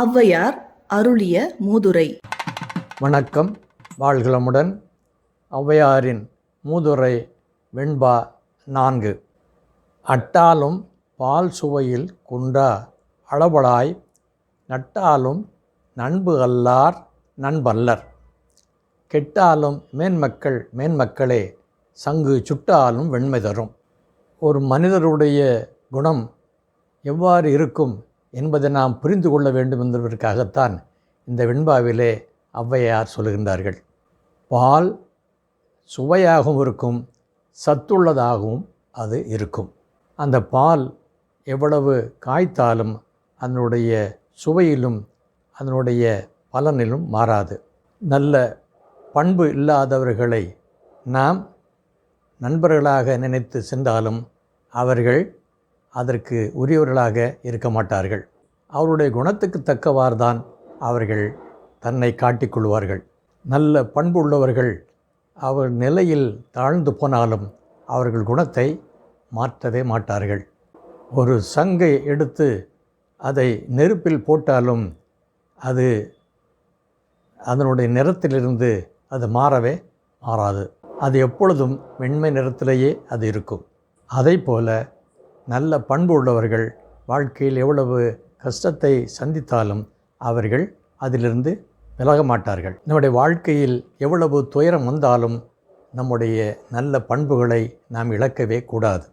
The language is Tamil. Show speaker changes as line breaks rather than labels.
ஔவையார் அருளிய மூதுரை.
வணக்கம். வாழ்களமுடன் ஔவையாரின் மூதுரை வெண்பா நான்கு. அட்டாலும் பால் சுவையில் குண்டா அளவலாய் நட்டாலும் நண்பு அல்லார் நண்பல்லர். கெட்டாலும் மேன்மக்கள் மேன்மக்களே சங்கு சுட்டாலும் வெண்மை தரும். ஒரு மனிதருடைய குணம் எவ்வாறு இருக்கும் என்பதை நாம் புரிந்து கொள்ள வேண்டும் என்பதற்காகத்தான் இந்த வெண்பாவிலே ஔவையார் சொல்கின்றார்கள் பால் சுவையாகவும் இருக்கும் சத்துள்ளதாகவும் அது இருக்கும். அந்த பால் எவ்வளவு காய்த்தாலும் அதனுடைய சுவையிலும் அதனுடைய பலனிலும் மாறாது. நல்ல பண்பு இல்லாதவர்களை நாம் நண்பர்களாக நினைத்து சென்றாலும் அவர்கள் அதற்கு உரியவர்களாக இருக்க மாட்டார்கள். அவருடைய குணத்துக்கு தக்கவார்தான் அவர்கள் தன்னை காட்டிக்கொள்வார்கள் நல்ல பண்புள்ளவர்கள் அவர் நிலையில் தாழ்ந்து போனாலும் அவர்கள் குணத்தை மாற்றவே மாட்டார்கள். ஒரு சங்கை எடுத்து அதை நெருப்பில் போட்டாலும் அது அதனுடைய நிறத்திலிருந்து அது மாறவே மாறாது. அது எப்பொழுதும் வெண்மை நிறத்திலேயே அது இருக்கும். அதை போல நல்ல பண்பு உள்ளவர்கள் வாழ்க்கையில் எவ்வளவு கஷ்டத்தை சந்தித்தாலும் அவர்கள் அதிலிருந்து விலக மாட்டார்கள். நம்முடைய வாழ்க்கையில் எவ்வளவு துயரம் வந்தாலும் நம்முடைய நல்ல பண்புகளை நாம் இழக்கவே கூடாது.